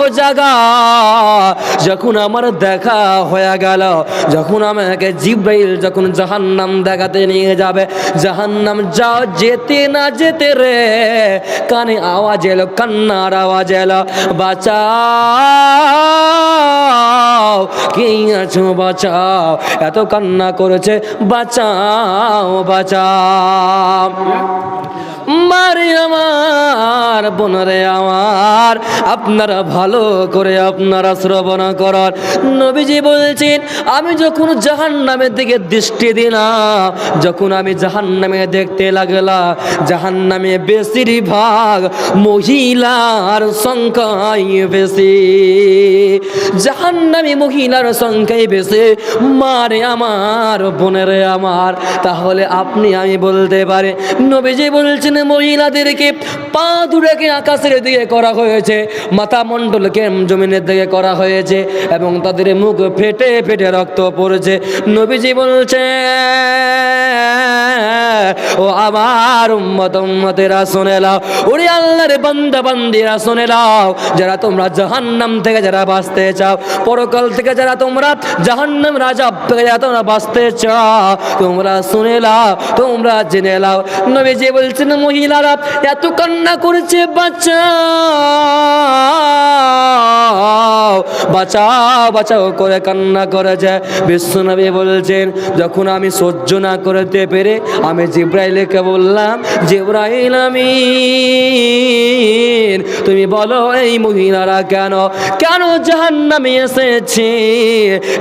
সব জায়গা। যখন আমার দেখা হয়ে গেল, যখন আমাকে জিব্রাইল যখন জাহান্নাম দেখাতে নিয়ে যাবে, জাহান্নাম যাও যেতে না যেতে রে, কানে আওয়াজ এলো, কান্নার আওয়াজ এলো, বাঁচাও, কে আছো বাঁচাও, এত কান্না করেছে, বাঁচাও বাঁচাও। মারে আমার, বোনরে আমার। আপনারা ভালো করে আপনারা শ্রবণ করার নবীজি বলছেন, আমি যখন জাহান নামের দিকে দৃষ্টি দিলাম, যখন আমি জাহান নামে দেখতে লাগলাম জাহান নামে বেশিরভাগ মহিলার সংখ্যাই বেশি। জাহান নামে মহিলার সংখ্যাই বেশি। মারে আমার, বোনেরে আমার। তাহলে আপনি আমি বলতে পারি, নবীজি বলছেন মহিলাদেরকে পা দুটাকে আকাশের দিকে করা হয়েছে, মাথা মণ্ডলকে জমিনের দিকে করা হয়েছে এবং তাদের মুখ ফেটে ফেটে রক্ত পড়েছে। নবীজি বলছে ও আমার উম্মত, উম্মতেরা শুনে লাও ওরে আল্লাহর বান্দা বান্দিরা শুনে লাও যারা তোমরা জাহান্নাম থেকে যারা বাঁচতে চাও, পরকাল থেকে যারা তোমরা জাহান্নাম রাজা থেকে যারা তোমরা বাঁচতে চাও, তোমরা শুনে লাও তোমরা জেনে লাও নবীজি বলছেন মহিলারা এত কান্না করেছে বাচ্চা বাঁচাও বাঁচাও করে কান্না করেছে। বিশ্বনবী বলছেন, যখন আমি সহ্য না করতে পেরে আমি জিব্রাইলকে বললাম, জিব্রাইল আমি তুমি বলো এই মহিলারা কেন কেন জাহান নামে এসেছে?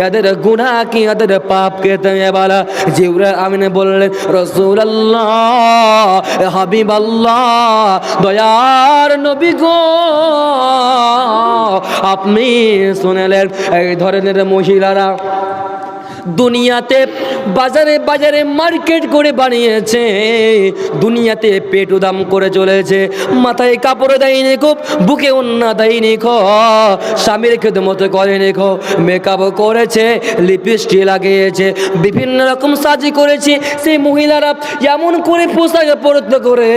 এদের গুণা কি, এদের পাপকে তুমি বলো? জিব্রাইল আমিন বললেন রসুল আল্লাহ হাবিব আল্লাহ দয়ার নবী গো। আপনি শুনেলেন এই ধরনের মহিলারা দুনিয়াতে বাজারে বাজারে মার্কেট করে বানিয়েছে। দুনিয়াতে পেট দাম করে চলেছে। মাথায় কাপড় দেয়নি খুব, বুকে অন্যা দেয়নি খো। স্বামীর খেতে খেদমতো করেনি খো। মেকআপ করেছে, লিপস্টিক লাগিয়েছে। বিভিন্ন রকম সাজি করেছে। সেই মহিলারা এমন করে পোশাক পরত করে,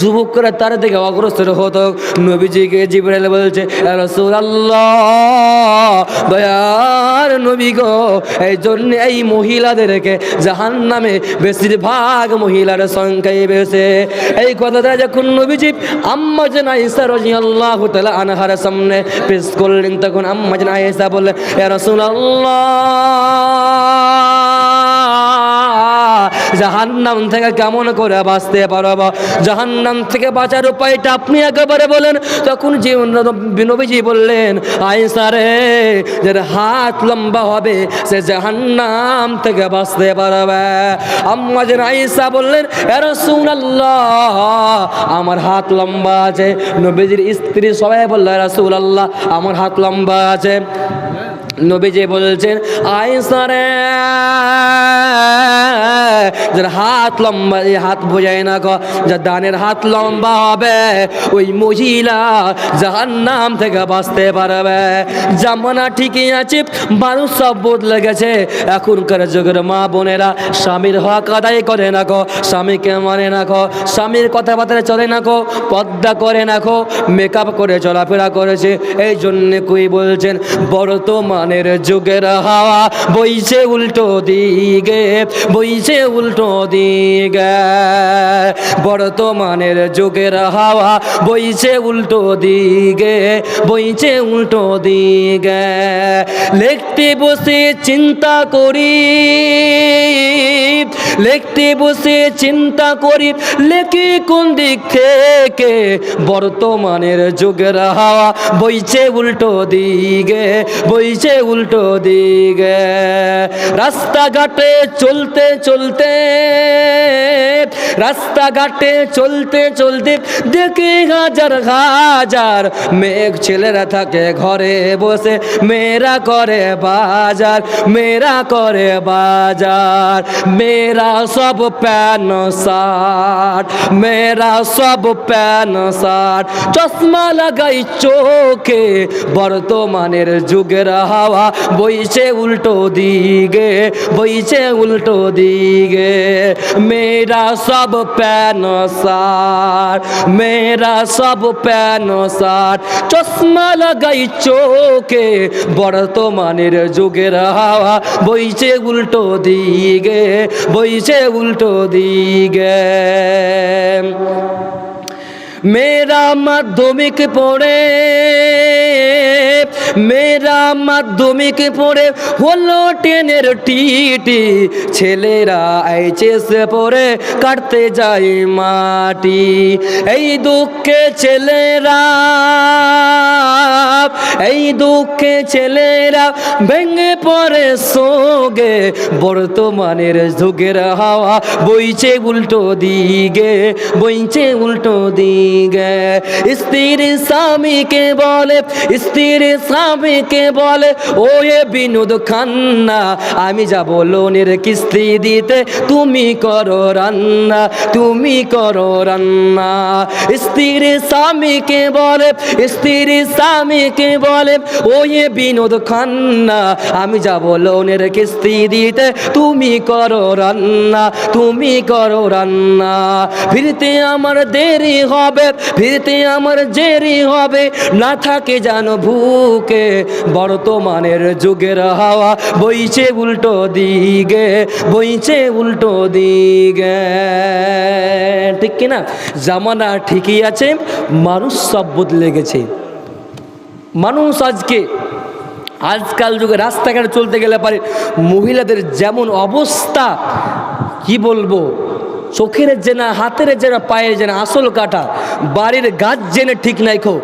যুবকরা তার দিকে অগ্রসর হতো। নবীজিকে জিবরাইল বলছে রসুল্লাহ দয়ার নবী গো, এই জন্য এই মহিলাদেরকে জাহান নামে বেশিরভাগ মহিলার সংখ্যাই বেশি। এই কথাটা যখন নবীজি আম্মা যেন আইসা রজি আল্লাহ তালা আনহার সামনে পেশ করলেন, তখন আম্মা যেন আইসা বললেন রসুল জাহান্নাম থেকে কেমন করে বাঁচতে পারব? জাহান্নাম থেকে বাঁচার উপায়টা আপনি একেবারে বলেন। তখন যে নবীজি বললেন আইসা রে যার হাত লম্বা হবে, সে জাহান্নাম থেকে বাঁচতে পারবে। আম্মা আইসা বললেন রসুন আল্লাহ আমার হাত লম্বা আছে। নবীজির স্ত্রী সবাই বলল রসুল আল্লাহ আমার হাত লম্বা আছে। নবীজি বলছেন আইসা রে যার হাত লম্বা হাত বোঝায় না গো, যার দানের হাত লম্বা হবে, ওই মহিলা যাহার নাম থেকে বাঁচতে পারবে। জামানা ঠিকই আছে, মানুষ সব বদলে গেছে। এখনকার যুগের মা বোনেরা স্বামীর হক আদায় করে না গো, স্বামীকে মানে না গো, স্বামীর কথাবার্তা চলে না গো, পদ্মা করে না গো মেকআপ করে চলাফেরা করেছে। এই জন্যে কই বলছেন বর্তমানের যুগের হাওয়া বইছে উল্টো দিকে, বইছে উল্টো দিকে। বর্তমানের যুগের হাওয়া বইছে উল্টো দিকে, বইছে উল্টো দিকে। লিখতে বসে চিন্তা করি, লিখতে বসে চিন্তা করি, লেখি কোন দিক থেকে? বর্তমানের যুগের হাওয়া বইছে উল্টো দিকে, বইছে উল্টো দিকে, রাস্তাঘাটে চলতে চলতে, রাস্তাঘাটে চলতে চলতে দেখি হাজার হাজার মেঘ ছেলেরা থাকে ঘরে বসে, মেয়েরা করে বাজার, মেয়েরা করে বাজার, মেয়েরা সব প্যান শার্ট, মেয়েরা সব প্যান শার্ট, চশমা লাগাই চোখে বর্তমানের যুগের হাওয়া বইছে উল্টো দিকে, বইছে উল্টো দিকে। মেরা সব প্যান সার মেরা সব প্যান সার। চশমা লাগাই চোখে, বর্তমানের যুগের হাওয়া। বইছে উল্টো দিকে, বইছে উল্টো দিকে। মেরা মাধ্যমিক পড়ে মেরা মাধ্যমিক পড়ে হলো টেনের টিটি। ছেলেরা এইচএস পড়ে কাটতে যায় মাটি। এই দুঃখে ছেলেরা, এই দুঃখে ছেলেরা ভেঙে পড়ে সোগে। বর্তমানের যুগের হাওয়া বইছে উল্টো দিকে, বইছে উল্টো দিকে। স্ত্রীর স্বামীকে বলে, স্ত্রীর স্বামীকে বলে ও এ বিনোদ খান্না, আমি যাব লোনের কিস্তি দিতে। তুমি করো রান্না, তুমি করো রান্না। স্ত্রীর স্বামীকে বলে, স্ত্রীর স্বামীকে বলে ও এ বিনোদ খান্না, আমি যাব লোনের কিস্তি দিতে। তুমি করো রান্না, তুমি করো রান্না। ফিরতে আমার দেরি হবে, ফিরতে আমার জেরি হবে। না থাকে যেন ভুকে বর্তমানের যুগের হাওয়া বইছে উল্টো দিকে, বইছে উল্টো দিকে। ঠিক কিনা? জামানা ঠিকই আছে, মানুষ সব বদলে গেছে। মানুষ আজকে, আজকাল যুগে রাস্তাঘাটে চলতে গেলে পারে, মহিলাদের যেমন অবস্থা, কি বলব? চোখের জেনা, হাতের জেনা, পায়ের জেনা, আসল কাটা। বাড়ির গাছ জেনে ঠিক নাই খো,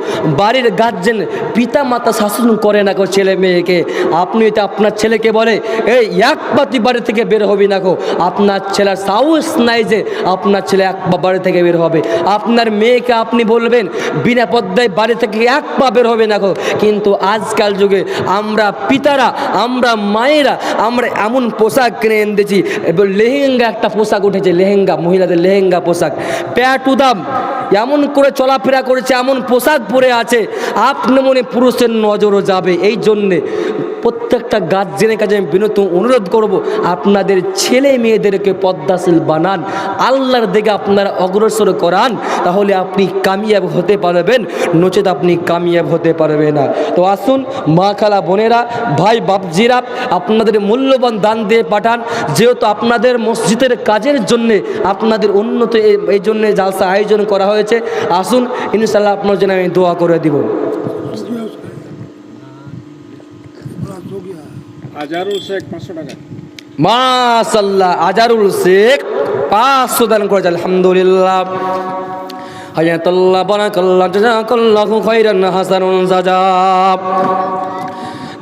বাড়ির গাছ জেনে পিতা মাতা শাসন করে না কো ছেলে মেয়েকে। আপনি তো আপনার ছেলেকে বলে, এই, এক পাতি বাড়ি থেকে বের হবি না কো আপনার ছেলের সাহস নাই যে আপনার ছেলে এক পা বাড়ি থেকে বের হবে। আপনার মেয়েকে আপনি বলবেন, বিনা পদ্মায় বাড়ি থেকে এক পা বের হবে না কো কিন্তু আজকাল যুগে আমরা পিতারা, আমরা মায়েরা, আমরা এমন পোশাক কিনে এনেছি লেহেঙ্গা একটা পোশাক উঠেছে, লেহেঙ্গা মহিলাদের লেহেঙ্গা, পোশাক। প্যাট, উদাম, এমন করে চলাফেরা করেছে, এমন পোশাক পরে আছে, আপনি মনে পুরুষের নজরও যাবে। এই জন্যে প্রত্যেকটা গার্জেনের কাছে আমি বিনত অনুরোধ করব, আপনাদের ছেলে মেয়েদেরকে পদ্মাশীল বানান, আল্লাহর দিকে আপনারা অগ্রসর করান, তাহলে আপনি কামিয়াব হতে পারবেন, নচেত আপনি কামিয়াব হতে পারবে না। তো আসুন, মা খালা বোনেরা, ভাই বাপজিরা, আপনাদের মূল্যবান দান দিয়ে পাঠান, যেহেতু আপনাদের মসজিদের কাজের জন্যে আপনাদের উন্নত এই- জন্যে জালসা আয়োজন করা হয়েছে। আসুন ইনশাল্লাহ আপনার জন্য আমি দোয়া করে দিব। শেখ পাঁচশো টাকা। মাশাল্লাহ আজারুল শেখ পাঁচশো দান করেছে আলহামদুলিল্লাহ। হায়াতাল্লাহ খাইরান হাসানুন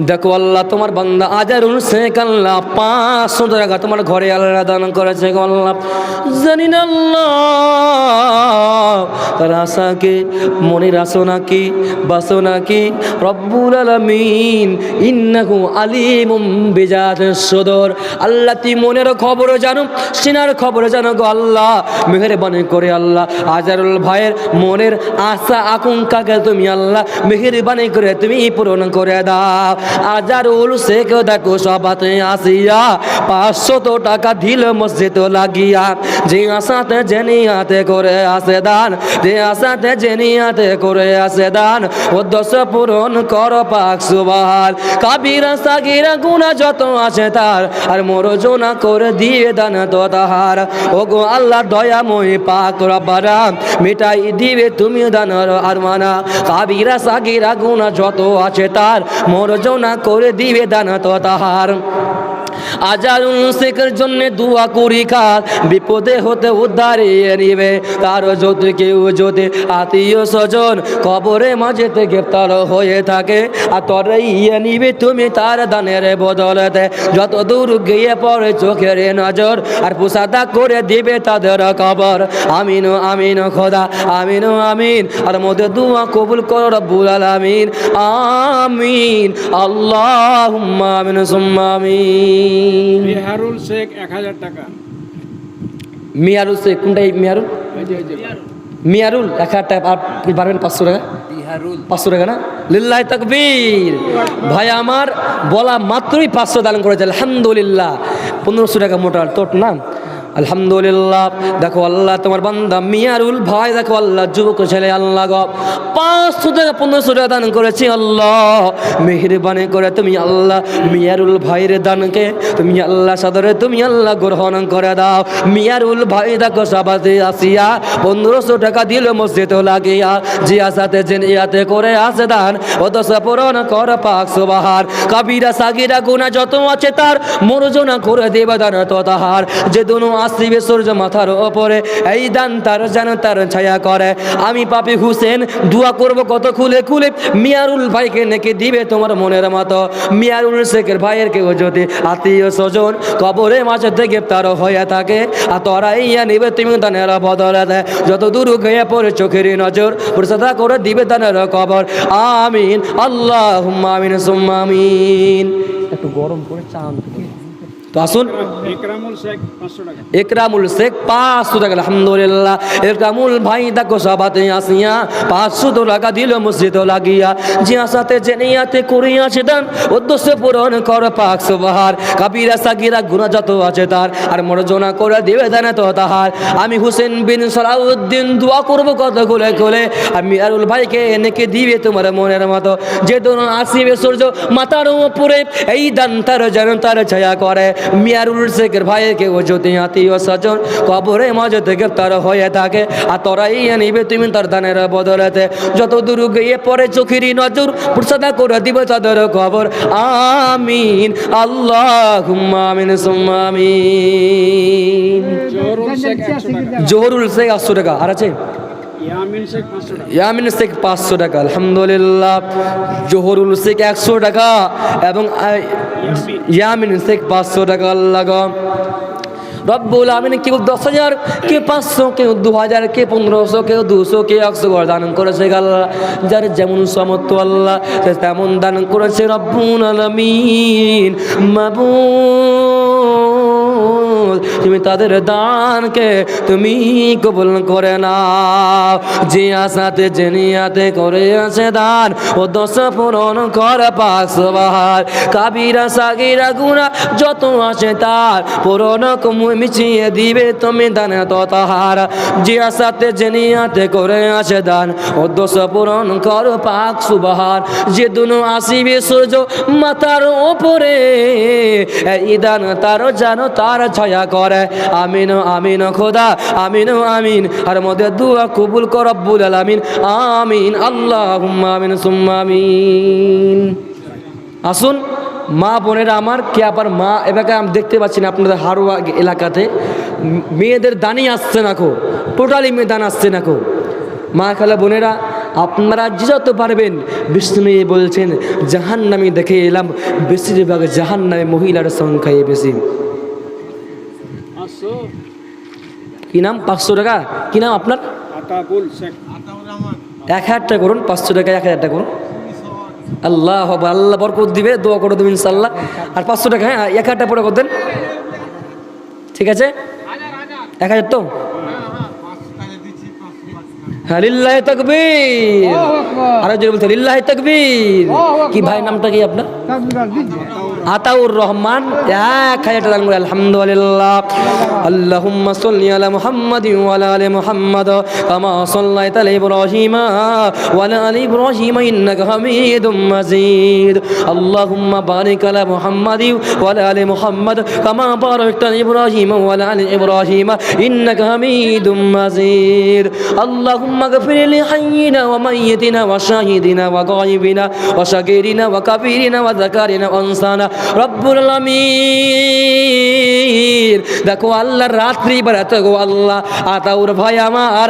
দেখো আল্লাহ, তোমার বান্দা আজারুল শেখ আল্লাহ, পাঁচশো টাকা তোমার ঘরে আল্লাহ দান করেছে আল্লাহ। জানি না আল্লাহ, তার আশাকে মনের আসনা কি, বাসনা কি? রব্বুল আলামিন ইন্নাহু আলিমুম বিজাত সদর। আল্লাহ, তুই মনের খবর জানো, সিনার খবর জানো গো আল্লাহ। মেহেরবানি করে আল্লাহ, আজারুল ভাইয়ের মনের আশা, আকাঙ্ক্ষাকে তুমি আল্লাহ, মেহেরবানি করে তুমি পূরণ করে দাও। আজারুল শেখ দেখো সবাতে আসিয়া, পাঁচশত টাকা দিল মসজিদ লাগিয়া। যে আশাতে জেনিয়াতে করে আসে দান, যে আশাতে জেনিয়াতে করে আসে দান দশ পূরণ কর পাক সুবাল কাবিরা, সাগিরা, গুণা যত আছে তার, আর মোর জোনা করে দিয়ে দান তো তাহার। ও গো আল্লাহ দয়াময় পাক রব্বারা, মিটাই দিবে তুমি দানার আর মানা কাবিরা, সাগিরা, গুণা যত আছে তার মোর জোনা করে দিবে দানা তো তাহার। আজারুল শেখের জন্য দুয়া করি কাজ বিপদে হতে উদ্ধারিয়ে নিবে তার যদি কেউ যদি আত্মীয় স্বজন কবরে মাঝেতে গ্রেপ্তার হয়ে থাকে, আর তরে ইয়ে নিবে তুমি তার দানের বদলতে যত দূর গিয়ে পড়ে চোখের নজর, আর পুষাদা করে দিবে তাদের কবর। আমিন আমিন, খোদা, আমিন আমিন। আর মধ্যে দুয়া কবুল কর রব্বুল আলামিন। আমিন। আল্লাহ আমিন, সুম্মা আমিন। বিহারুল শেখ এক হাজার টাকা। মিয়ারুল শেখ কোনটা এই মিয়ারুল মিয়ারুল এক হাজার টাকা পারবেন পাঁচশো টাকা? পাঁচশো টাকা না? লিল্লাহ তকবীর। ভাই আমার বলা মাত্রই পাঁচশো দান করেছে আলহামদুলিল্লাহ। পনেরোশো টাকা মোটা তোট না আলহামদুলিল্লাহ। দেখো আল্লাহ তোমার বান্দা মিয়ারুল ভাই, দেখো আল্লাহ যুবক ছেলে আল্লাহ গো। পাঁচশো টাকা পনেরোশো টাকা দান করেছি আল্লাহ। মেহরবানি করে তুমি আল্লাহ মিয়ারুল ভাইয়ের দানকে তুমি আল্লাহ সাদরে তুমি আল্লাহ গ্রহণ করে দাও। মিয়ারুল ভাই, দেখো সাবাতে আসিয়া পনেরোশো টাকা দিল মসজিদ লাগিয়া। জিয়া সাথে জেনিয়াতে করে আসে দান। ও দশ পূরণ কর পাক সুবাহার কাবিরা সাগিরা গুণা যত আছে তার মরজনা করে দেবে দান তো তাহার। যে দুনো আসিবে সূর্য মাথার ওপরে, এই দান তার যেন তার ছায়া করে। আমি পাপি হুসেন, দোয়া করব কত খুলে খুলে, মিয়ারুল ভাইকে নেকে দিবে তোমার মনের মতো। মিয়ারুল শেখের ভাইয়ের কেউ যদি আত্মীয় স্বজন কবরে মাঝে থেকে তার হয়ে থাকে, আর তোরা ইয়া নিবে তুমি দানের বদলে দেয় যত দূর গিয়ে পড়ে চোখের নজর, প্রসাদা করে দিবে দানের কবর। আমিন আল্লাহ আমিন, সুম্মা আমিন। একটু গরম করে চান তো আসুন। একরামুল শেখ পাঁচশো টাকা। আলহামদুলিল্লাহ। একরামুল ভাই দেখো সবাতে আসিয়া পাঁচশো টাকা দিল মসজিদ লাগিয়া। জিয়া সাথে জেনিয়াতে করিয়াছে দান উদ্দেশ্য পূরণ কর পাক সুবাহার কাবিরা সাকিরা গুণা যত আছে তার আর মর্জনা করে দিবে দানে তো তাহার। আমি হুসেন বিন সালাউদ্দিন দোয়া করব কত খুলে খুলে। আমি আরুল ভাইকে এনেকে দিবে তোমার মনের মতো। যে দোনো আসিবে সূর্য মাথার উপরে এই দান তার যেন তার ছায়া করে। মিয়ারুল শেখের ভাইয়ের কেউ যদি আত্মীয় স্বজন কবরে মাঝে থেকে তার হয়ে থাকে। আর তোরাই নিবে তুমি তার দানের বদলাতে যত দূর গিয়ে পরে চোখেরই নজর প্রসাদা করে দিবে তাদের খবর আমিন আল্লাহ আমিন সুম্মা আমিন। জহরুল শেখ একশো টাকা আর আছে? ইয়ামিন শেখ পাঁচশো টাকা। আলহামদুলিল্লাহ। জোহরুল শেখ একশো টাকা এবং ইয়ামিন শেখ পাঁচশো টাকা আল্লাহ। রব্বুল আমিন কেউ দশ হাজার, কেউ পাঁচশো, কেউ দু হাজার কে পনেরোশো, কেউ দুশো, কেউ একশো করে দান করেছে আল্লাহ। যার যেমন সমর্থ আল্লাহ, সে তেমন দান করেছে রব্বুল আলমিন। মাবুদ। তুমি তাদের দানকে তুমি কবুল করে নাও। যে আশাতে যে নিয়াতে করে আছে দান, ও দশ পূরণ কর পাক সবার কাবিরা, সাগিরা, গুণা যত আছে তার পূরণ মিছিয়ে দিবে তুমি দানে তাহার যে আশাতে যে নিয়াতে করে আছে দান, ও দশ পূরণ কর পাক সুবাহার। যে দুনো আসিবে সূর্য মাথার ওপরে এই দান তার জানো তার ছায়া করে। আমিন আমিন, খোদা। আমিন আমিন। আর মধ্যে দুয়া কবুল কর রব্বুল আলামিন। আমিন আল্লাহ আমিন, সুম্মা আমিন। আসুন, মা বোনেরা আমার, কে আবার মা এবারে আমি দেখতে পাচ্ছি না আপনাদের হারোয়া এলাকাতে। মেয়েদের দানই আসছে না কো, টোটালি মেয়ে দান আসছে না কো। মা খালা বোনেরা, আপনারা যে যত পারবেন, বিষ্ণু বলছেন জাহান নামে দেখে এলাম, বেশিরভাগ জাহান নামে মহিলার সংখ্যাই বেশি। কি নাম? পাঁচশো টাকা? কি নাম আপনার? এক হাজার টাকা করুন পাঁচশো টাকা এক হাজার টাকা করুন। আল্লাহ হবে আল্লাহ বরকত দিবে দোয়া করে দেবেন ইনশাল্লাহ আর পাঁচশো টাকা হ্যাঁ এক হাজার টাকা পরে করতেন ঠিক আছে? এক হাজার তো? হ্যাঁ লিল্লাহ তকবীর। আরও জোরে বলতে লিল্লাহ তকবীর। কি ভাই নামটা কি আপনার? আতাউর রহমান এক হাজার টাকা দান করে আলহামদুলিল্লাহ আল্লাহুম্মা সাল্লি আলা মুহাম্মাদি ওয়া আলা আলি মুহাম্মাদ কামা সাল্লাইতা আলা ইব্রাহিম ওয়া আলা আলি ইব্রাহিম ইন্নাকা হামিদুম মাজিদ আল্লাহুম্মা বারিক আলা মুহাম্মাদি ওয়া আলা আলি মুহাম্মাদ কামা বারাকতা আলা ইব্রাহিম ওয়া আলা আলি ইব্রাহিম ইন্নাকা হামিদুম মাজিদ আল্লাহুম্মা গফির লি হাইয়িনা ওয়া মাইয়িতিনা ওয়া শাহিদিনা ওয়া গায়িবিনা ওয়া শাকিরিনা ওয়া কাবিরিনা ওয়া যাকারিনা ওয়া আনসানা রব্বুল আলমীর দেখো আল্লাহর রাত্রি বেড়াতে গো আল্লাহ, আতাউর ভাই আমার।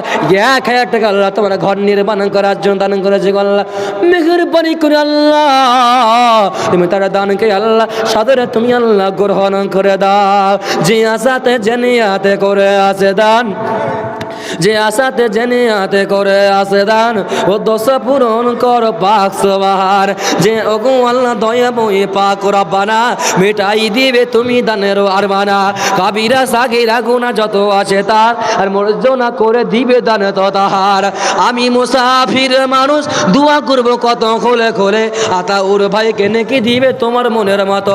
এক হাজার টাকা আল্লাহ তোমার ঘর নির্মাণ করার জন্য দান করেছে গো আল্লাহ। মেহরবানি করে আল্লাহ, তুমি তারা দানকে আল্লাহ, সাদরে তুমি আল্লাহ গ্রহণ করে দাও। যে আসাতে জেনে আতে করে আছে দান। যে আশাতে জেনে আতে করে আসে দান ও দশ পূরণ কর পাক সবার। যে ওগো আল্লাহ দয়া বই পাক রব্বানা মেটাই দিবে তুমি দানের আর বানা কাবিরা সাগিরা গুনা যত আছে তার আর মর্জনা করে দিবে দান তাহার। আমি মুসাফির মানুষ দোয়া করব কত খোলে খোলে। আতা ওর ভাইকে নেকি দিবে তোমার মনের মতো।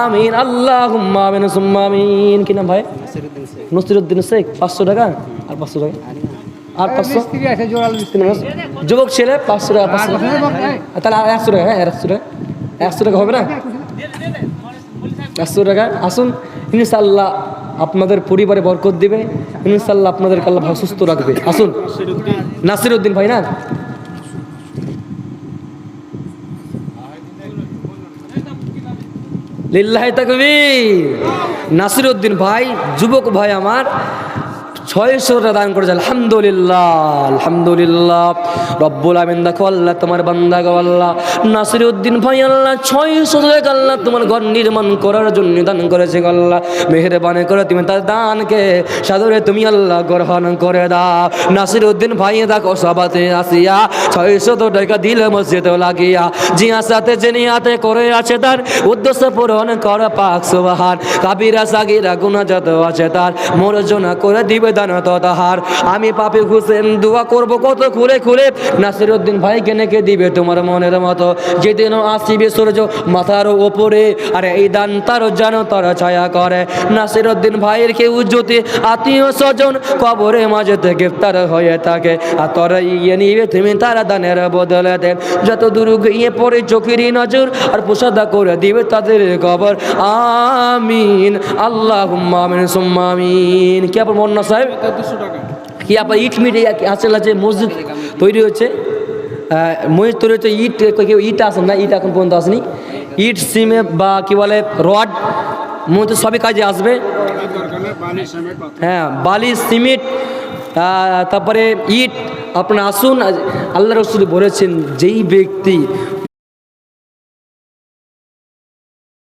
আমিন আল্লাহ আমিন সুম্মা আমিন। কি নাম ভাই? নসিরুদ্দিন শেখ পাঁচশো টাকা? আর পাঁচশো টাকা। আর পাঁচশো? যুবক ছেলে পাঁচশো টাকা পাঁচশো। তাহলে আর একশো টাকা হ্যাঁ একশো টাকা। একশো টাকা হবে না? একশো টাকা। আসুন ইনশাল্লাহ আপনাদের পরিবারে বরকত দিবে। ইনশাল্লাহ আপনাদের আল্লাহ ভালো সুস্থ রাখবে। আসুন। নাসির উদ্দিন ভাই না? লিল্লাহি তাকবীর। নাসির উদ্দিন ভাই যুবক ভাই আমার। ছয়শো দান করেছে, আলহামদুলিল্লাহ আলহামদুলিল্লাহ। রব্বুল আমিন দেখো, আল্লাহ তোমার বান্দা গো, আল্লাহ। নাসির উদ্দিন ভাই, আল্লাহ, ছয়শো টাকা আল্লাহ তোমার ঘর নির্মাণ করার জন্য দান করেছে আল্লাহ। মেহরবানি করে তুমি তার দানকে সাদরে তুমি, আল্লাহ, গ্রহণ করে দাও। নাসির উদ্দিন ভাই, দেখো সবাতে আসিয়া ছয়শো টাকা দিল মসজিদে লাগিয়া, জিয়া সাথে জেনিয়াতে করে আছে তার উদ্দেশ্য পূরণ কর পাক সুবাহার কাবিরা সাগিরা গুণা যত আছে তার, মর্জনা করে দিবে দান তো তাহার। আমি পাপি হুসেন, দোয়া করব কত খুলে খুলে। নাসির উদ্দিন ভাইকে নেকে দিবে তোমার মনের মতো। যেদিন আসিবে সূর্য মাথার ওপরে আর এই দান তার যেন তার ছায়া করে। নাসির উদ্দিন ভাইয়ের কেউ যদি আত্মীয় স্বজন কবরে মাঝেতে গ্রেফতার হয়ে থাকে, আর তোরা ইয়ে নিবে, তুমি তারা দানের বদলে দেন যত দূর গিয়ে পড়ে চোখেরই নজর, আর পোষাদা করে দিবে তাদের কবর। আমিন আল্লাহ আমিন, সুম্মা আমিন। কি আপনার মন্না সাহেব কি আপনার ইট মিট আসলে যে মসজিদ তৈরি হচ্ছে মসজিদ তৈরি হচ্ছে ইট কেউ ইট আসেন না, ইট এখন পর্যন্ত আসেনি। ইট, সিমে বা কি বলে, রড, মসজিদ সবই কাজে আসবে। হ্যাঁ বালি, সিমেন্ট তারপরে ইট, আপনার আসুন, আল্লাহ রসুল বলেছেন, যেই ব্যক্তি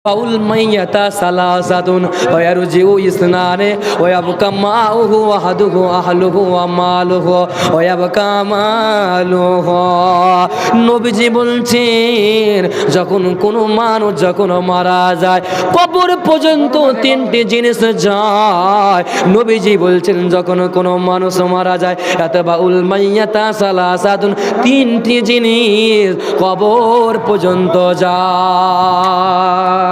পাউল মাইয়াতা সালাসাতুন ওয়ারজিউ ইসনানে ওয়াবকা মাউহু আহাদুহু আহলুহু ওয়া মালুহু ওয়াবকা মালুহু নবীজি বলছেন যখন কোনো মানুষ যখন মারা যায়, কবর পর্যন্ত তিনটি জিনিস যায়। নবীজি বলছেন, যখন কোনো মানুষ মারা যায় এত বাউল মাইয়াতা সালাসাতুন তিনটি জিনিস কবর পর্যন্ত যায়।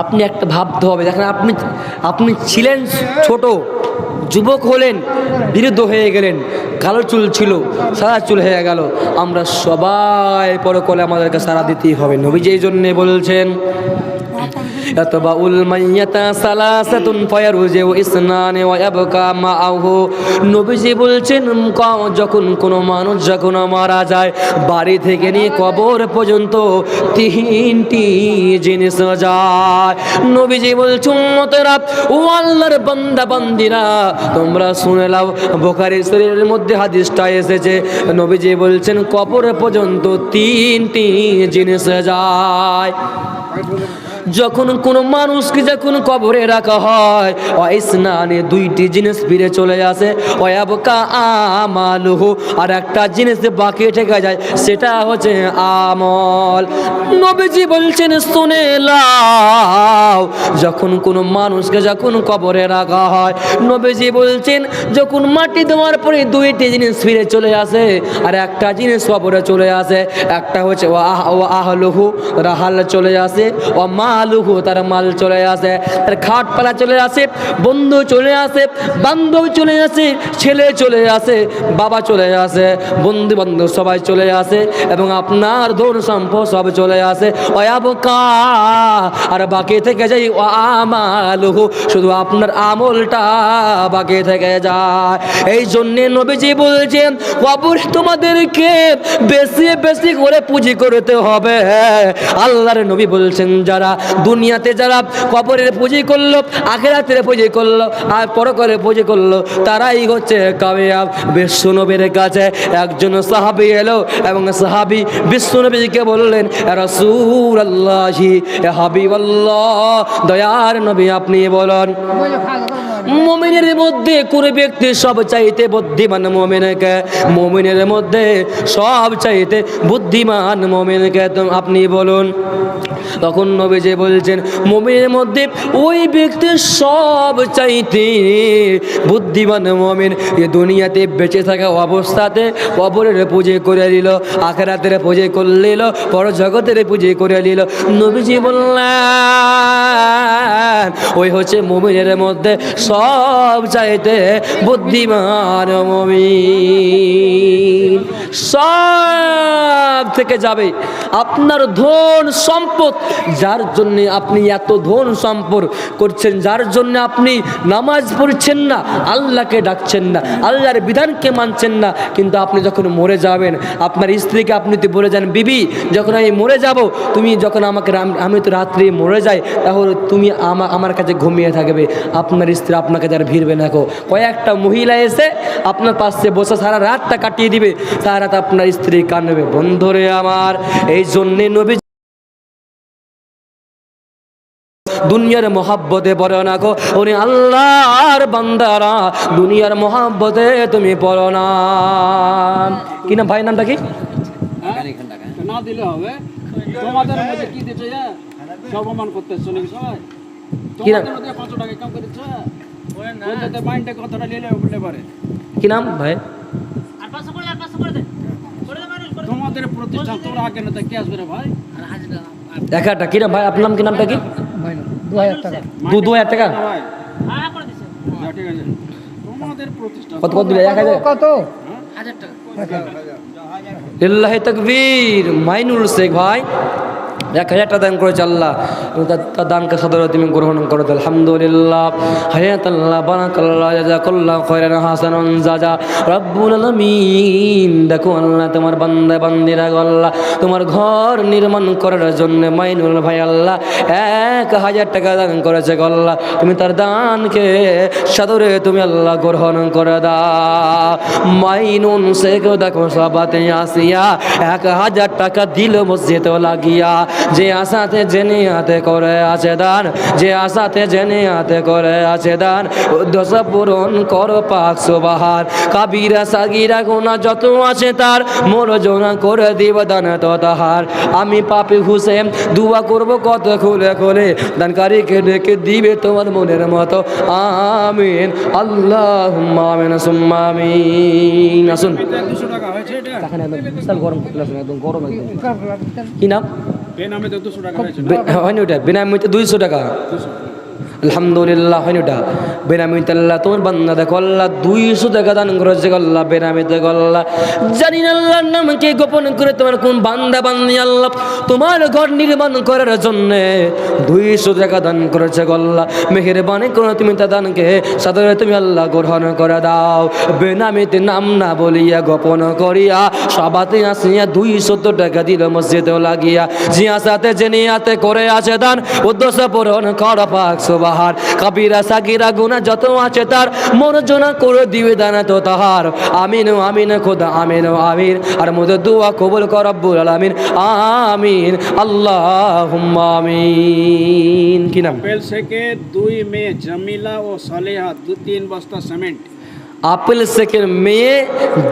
আপনি একটা ভাবতে হবে। দেখেন আপনি আপনি ছিলেন ছোট, যুবক হলেন, বিরুদ্ধ হয়ে গেলেন, কালো চুল ছিল সারা চুল হয়ে গেল। আমরা সবাই পরকলে আমাদেরকে সারা দিতেই হবে। নবী এই জন্যে বলছেন মাইয়াতা সালাসাতুন ফায়ারুজু ইসনানে ওয়া ইয়াবকা মাআহু নবীজি বলছেন যখন কোনো মানুষ যখন মারা যায় বাড়ি থেকে নিয়ে কবর পর্যন্ত তিনটি জিনিস যায় নবীজি বলছেন উম্মতেরা ও আল্লাহর বান্দা বান্দিরা তোমরা শুনে লাও বোখারি শরীরের মধ্যে হাদিসটা এসেছে। নবীজি বলছেন কবর পর্যন্ত তিনটি জিনিস যায় যখন কোনো মানুষকে যখন কবরে রাখা হয় ওই স্নানে দুইটি জিনিস ফিরে চলে আসে, অয়াবকা আমালুহু, আর একটা জিনিস বাকি থেকে যায়, সেটা হচ্ছে আমল। নবীজি বলছেন, শুনে লাও যখন কোনো মানুষকে যখন কবরে রাখা হয়, নবীজি বলছেন, যখন মাটি দেওয়ার পরে দুইটি জিনিস ফিরে চলে আসে, আর একটা জিনিস কবরে চলে আসে, একটা হচ্ছে ও আহ ও আহলুহু, রাহাল চলে আসে ও মালুহু, তার মাল চলে আসে, তার খাট পালা চলে আসে, বন্ধু চলে আসে, বান্ধব চলে আসে, ছেলে চলে আসে, বাবা চলে আসে বন্ধু বান্ধব সবাই চলে আসে, এবং আপনার ধন সম্পদ সব চলে আসে। অয়াবকা আর বাকি থেকে যাই আমালুহু, শুধু আপনার আমলটা বাকি থেকে যায়। এই জন্যে নবীজি বলছেন, কবর তোমাদেরকে বেশি বেশি করে পুঁজি করতে হবে। আল্লাহর নবী বলছেন, যারা দুনিয়াতে যারা কবরের পুঁজি করল, আখেরাতের পুঁজি করল আর পরকরে পুঁজি করল, তারাই হচ্ছে কামিয়াব। বিশ্ব নবীর কাছে একজন সাহাবি এলো এবং সাহাবি বিশ্ব নবীকে বললেন রসুল আল্লাহি হাবিব দয়ার নবী আপনি বলুন। মমিনের মধ্যে কোন ব্যক্তি সব চাইতে বুদ্ধিমান মমিনকে, মমিনের মধ্যে সব চাইতে বুদ্ধিমান মমিনকে আপনি বলুন। তখন নবীজি বলছেন, মমিনের মধ্যে ওই ব্যক্তি সব চাইতে বুদ্ধিমান মমিন এ দুনিয়াতে বেঁচে থাকা অবস্থাতে কবরের পুজো করে নিল, আখেরাতের পুজো করে নিল পর জগতের পুজো করে নিল। নবীজি বললেন, ওই হচ্ছে মমিনের মধ্যে সব চাইতে বুদ্ধিমান মমিন। সব থেকে যাবে আপনার ধন সম্পদ। যার জন্য আপনি এত ধন সম্পদ করছেন, যার জন্য আপনি নামাজ পড়ছেন না, আল্লাহকে ডাকছেন না, আল্লাহর বিধানকে মানছেন না, কিন্তু আপনি যখন মরে যাবেন, আপনার স্ত্রীকে আপনি তো বলে যান, বিবি, যখন আমি মরে যাব, তুমি যখন আমাকে আমি তো রাত্রে মরে যাই, তাহলে তুমি আমার কাছে ঘুমিয়ে থাকবে। আপনার স্ত্রী আপনাকে যারা ভিড়বে না কো কয়েকটা মহিলা এসে আপনার পাশে বসে সারা রাতটা কাটিয়ে দিবে। সারা রাত আপনার স্ত্রী কানবে বন্ধুরে আমার এই জন্যে নবী দুনিয়ার মহাব্বতে পড়ো না গো। উনি আল্লাহর বান্দারা দুনিয়ার মহাব্বতে তুমি পড়ো না। কি নাম ভাই নামটা কি? না দিলে হবে। তোমাদের মধ্যে কি যে? সব অমান করতে শুনে সবাই? কি না? তোমাদের মধ্যে পাঁচশো টাকা কাম করেছে। কি নাম ভাই? তোমাদের প্রতিষ্ঠান তোমরা আগে না কে আসবে রে ভাই? একাটা কি নাম ভাই? আপনার নাম কি নামটা কি? দু দু হাজার টাকা? হ্যাঁ, ঠিক আছে। কত কত দিলে এক হাজার? কত তাকবীর। মাইনুল শেখ ভাই। এক হাজার টাকা দান করেছে আল্লাহ। তার দানকে সদর তুমি গ্রহণ করো। আলহামদুলিল্লাহ। হায়াত আল্লাহ বারাকাল্লাহ, জাজাকাল্লাহ, খয়রান, হাসানান, জাজা। রব্বুল আলামিন, দেখো আল্লাহ, তোমার বান্দা বান্দিরা আল্লাহ। তোমার ঘর নির্মাণ করার জন্য মাইনুল ভাই আল্লাহ, এক হাজার টাকা দান করেছে গো আল্লাহ। তুমি তার দানকে সাদরে তুমি আল্লাহ গ্রহণ করে দা মাইনুন শেখ, দেখো সবাতে আসিয়া এক হাজার টাকা দিল মসজিদে লাগিয়া। যে আশাতে জেনে হাতে করে আছে দান যে আশাতে জেনে হাতে করে আছে দান উদ্দেশ্য পূরণ কর পাক সুবাহার কাবিরা সাগিরা গোনা যত আছে তার মোর জোনা করে দিব দান তো তাহার। আমি পাপি ঘুষে দুয়া করব কত খুলে খুলে দানকারীকে ডেকে দিবে তোমার মনের মতো। আমিন আল্লাহ আমিন সুম্মা আমিন। আসুন। একদম গরম একদম কি নাম? এ নামে তো দুশো টাকা হয়নি ওটা বিনামূল্যে দুইশো টাকা। আলহামদুলিল্লাহ হয়নি ওটা? বেনামিতে আল্লাহ তোমার বান্দা দেখো, আল্লাহ দুইশো টাকা দান করেছে আল্লাহ, বেনামিতে গো আল্লাহ। জানি আল্লাহর নামকে গোপন করে তোমার কোন বান্দা বান্দি আল্লাহ, তোমার ঘর নির্মাণ করার জন্যে দুইশো টাকা দান করেছে গো মেহের মেহেরবানি করে তুমি তা দানকে, সাদরে তুমি আল্লাহ গ্রহণ করে দাও। বেনামিতে নাম না বলিয়া গোপন করিয়া, সবাতে আসিয়া দুইশো টাকা দিল মসজিদেও লাগিয়া। জিয়া সাথে জেনিয়াতে করে আছে দান, উদ্দেশ্য পূরণ কর পাক সুবাহার কাবিরা সাকিরা গুনা যত আছে তার মনোজনা করে দিবে দানা তো তাহার। আমিন আমিন খোদা আমিন আমিন। আর মোদের দোয়া কবুল কর রব্বুল আলামিন। আমিন আল্লাহ আমিন। কি নাম? থেকে দুই মেয়ে জামিলা ও সালেহা দু তিন বস্তা সিমেন্ট। আপেল শেখের মেয়ে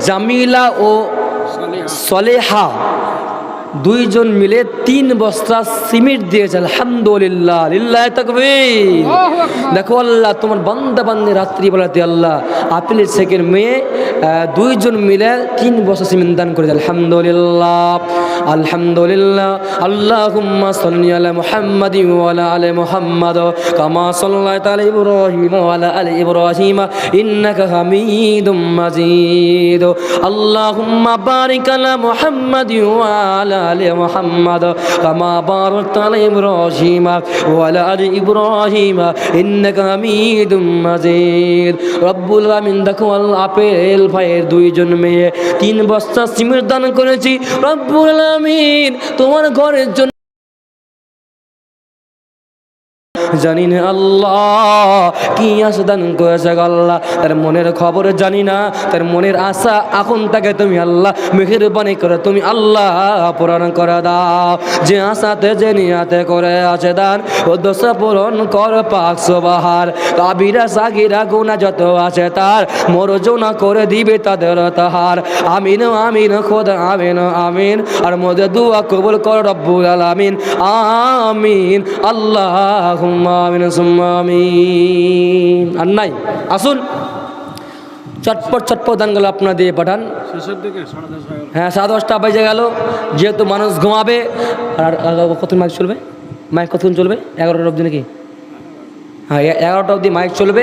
জামিলা ও সলেহা। দুইজন মিলে তিন বস্তা সিমেন্ট দিয়েছে আলহামদুলিল্লাহ লিল্লাহ তাকবীর। দেখো আল্লাহ তোমার বান্দা বান্দি রাত্রিবেলাতে আল্লাহ আপেল শেখের মেয়ে দুইজন মিলে তিন বস্তা সিমেন্ট দান করেছে আলহামদুলিল্লাহ আলহামদুলিল্লাহ। আল্লাহুম্মা সাল্লি আলা মুহাম্মাদ ওয়া আলা মুহাম্মাদ কামা সাল্লাইতা আলা ইব্রাহিম ওয়া আলা ইব্রাহিম ইন্নাকা হামিদুম মাজিদ। আল্লাহুম্মা বারিক আলা মুহাম্মাদ ওয়া আলা محمد كما باركت على إبراهيم ইব্রাহিম آل إبراهيم إنك ইব্রাহিম, ইন্নাকা رب العالمين দেখো আপেল ভাইয়ের দুইজন মেয়ে, তিন বস্তা সিমেন্ট দান করেছি। রব্বুল আমিন তোমার ঘরের জন্য জানি না আল্লাহ, কি আশা দান করেছে আল্লাহ? তার মনের খবর জানি না, তার মনের আশা এখন তাকে তুমি আল্লাহ, মেহেরবানি করে তুমি আল্লাহ পূরণ করে দাও। যে আশাতে, যে নিয়াতে করে আছে দান, ও দশা পূরণ কর পাক বাহার কাবিরা, সাগিরা গুণা যত আছে তার, মরজনা করে দিবে তাদের তাহার। আমিন আমিন, খোদ, আমিন আমিন। আর মোদের দুয়া কবুল কর রব্বুল আলামিন। আমিন আল্লাহ আর নাই আসুন। চটপট চটপট দানগুলো আপনার দিয়ে পাঠান। হয়ে সাড়ে দশটা বেজে গেল যেহেতু মানুষ ঘুমাবে। আর কতক্ষণ মাইক চলবে? মাইক কতক্ষণ চলবে? এগারোটা অবধি নাকি? হ্যাঁ এগারোটা অবধি মাইক চলবে।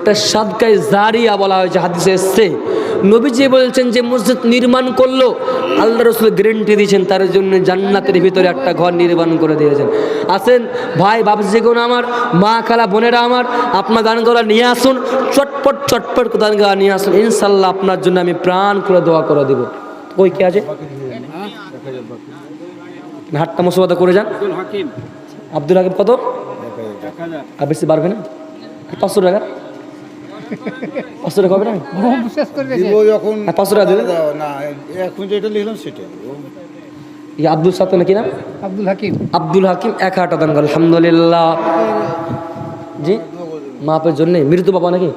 একটা সাদকায় জারিয়া বলা হয়েছে হাদিসে এসছে। নবীজি বলছেন যে মসজিদ নির্মাণ করল আল্লাহ রসুল গ্যারেন্টি দিয়েছেন তার জন্য জান্নাতের ভিতরে একটা ঘর নির্মাণ করে দিয়েছেন। আসেন ভাই বাবজি যেগুলো আমার মা খালা বোনেরা আমার আপনার দান করা নিয়ে আসুন চটপট চটপট দান করা নিয়ে আসুন ইনশাল্লাহ আপনার জন্য আমি প্রাণ করে দোয়া করে দেবো। ওই কে আছে? হাটটা মুসবাদা করে যান। আব্দুল হাকিম। কত? আর বেশি পারবে না? পাঁচশো টাকা। হ্যাঁ, আব্দুল নাকি হাকিম। হাকিম এক দান করে জি? জন্যে? মৃত্যু বাবা নাকি?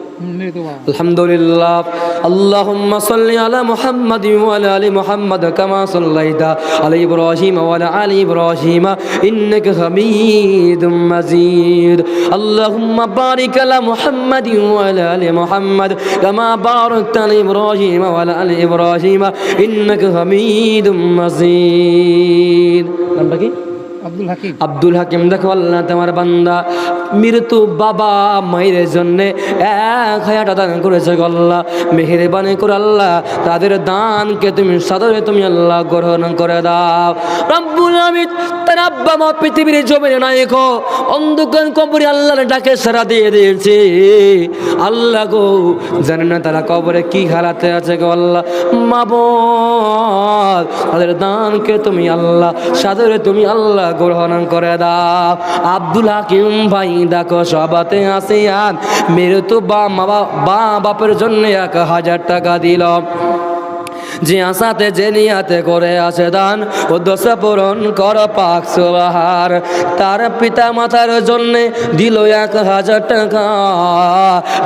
আলহামদুলিল্লাহ। اللهم صل على محمد وعلى ال محمد كما صليت على ابراهيم وعلى ال ابراهيم انك حميد مجيد اللهم بارك على محمد وعلى ال محمد كما باركت على ابراهيم وعلى ال ابراهيم انك حميد مجيد নামটা কি আব্দুল হাকিম আব্দুল হাকিম দেখো আল্লাহ তোমার বান্দা মৃত্যু বাবা মায়ের জন্য এক হাজার দান করেছে আল্লাহ। মেহেরবানি করে আল্লাহ, তাদের দানকে তুমি সাদরে তুমি আল্লাহ গ্রহণ করে দাও। রব্বুল আমিন তার আব্বা মা পৃথিবীর জমিনে নায়ক অন্ধকার কবরে আল্লাহর ডাকে সারা দিয়ে দিয়েছে। আল্লাহ গো, জানেন না তারা কবরে কি হারাতে আছে গো আল্লাহ। মা বোন, তাদের দানকে তুমি আল্লাহ, সাদরে তুমি আল্লাহ গ্রহণ করে দাও। আব্দুল হাকিম ভাই দেখো সবাতে আসিয়ান। মেরু তো বা মা বাপের জন্য এক হাজার টাকা দিল। যে আশাতে যে করে আছে দান দশা পূরণ কর পাক সুবাহার তার পিতা মাতার জন্যে দিল এক হাজার টাকা।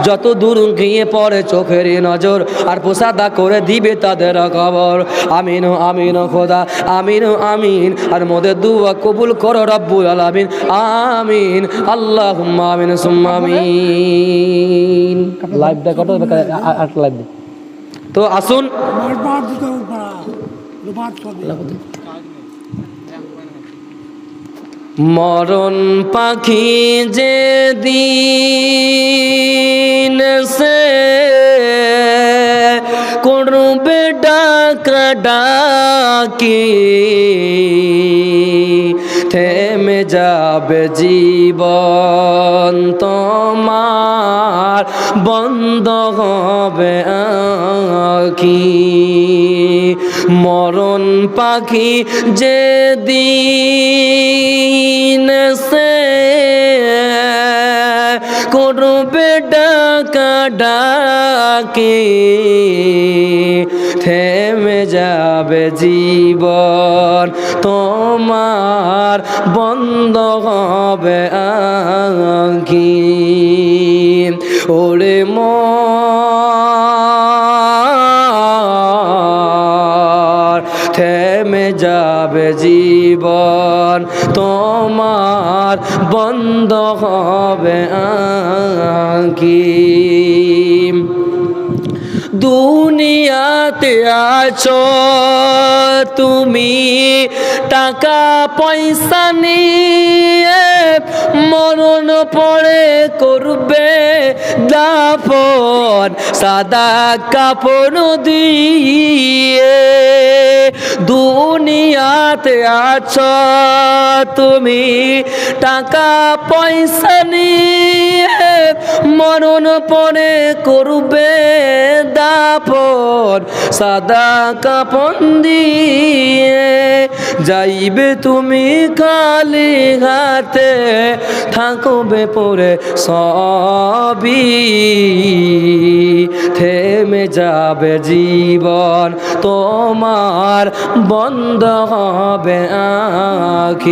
যত দূর গিয়ে পড়ে চোখের নজর, আর পোষাদা করে দিবে তাদের খবর আমিন আমিন, খোদা, আমিন আমিন। আর মোদের দুয়া কবুল করো রব্বুল আলামিন। আমিন আল্লাহ আমিন, সুম্মা আমিন। লাইভ দেখাটো আট লাইভ তো আসুন। মরণ পাখি যে দিন সে করবে ডাকা ডাকি থেমে যাবে জীবন তোমার। বন্ধ হবে আখি। মরণ পাখি যে দিন সে করবে ডাকা ডাকে, থেমে যাবে জীবন তোমার বন্ধ হবে আঁখি। ওরে মর। থেমে যাবে জীবন তোমার, বন্ধ হবে আঁকি দুনিয়াতে আছো তুমি, টাকা পয়সা নিয়ে মরণ পড়ে করবে দাফন সাদা কাপড় দিয়ে দুনিয়াতে আছো তুমি। টাকা, পয়সা নিয়ে মরণ পরে করবে দাপন, সাদা কাপন দিয়ে। যাইবে তুমি খালি হাতে থাকবে পরে সবই। থেমে যাবে জীবন তোমার বন্ধ হবে আখি।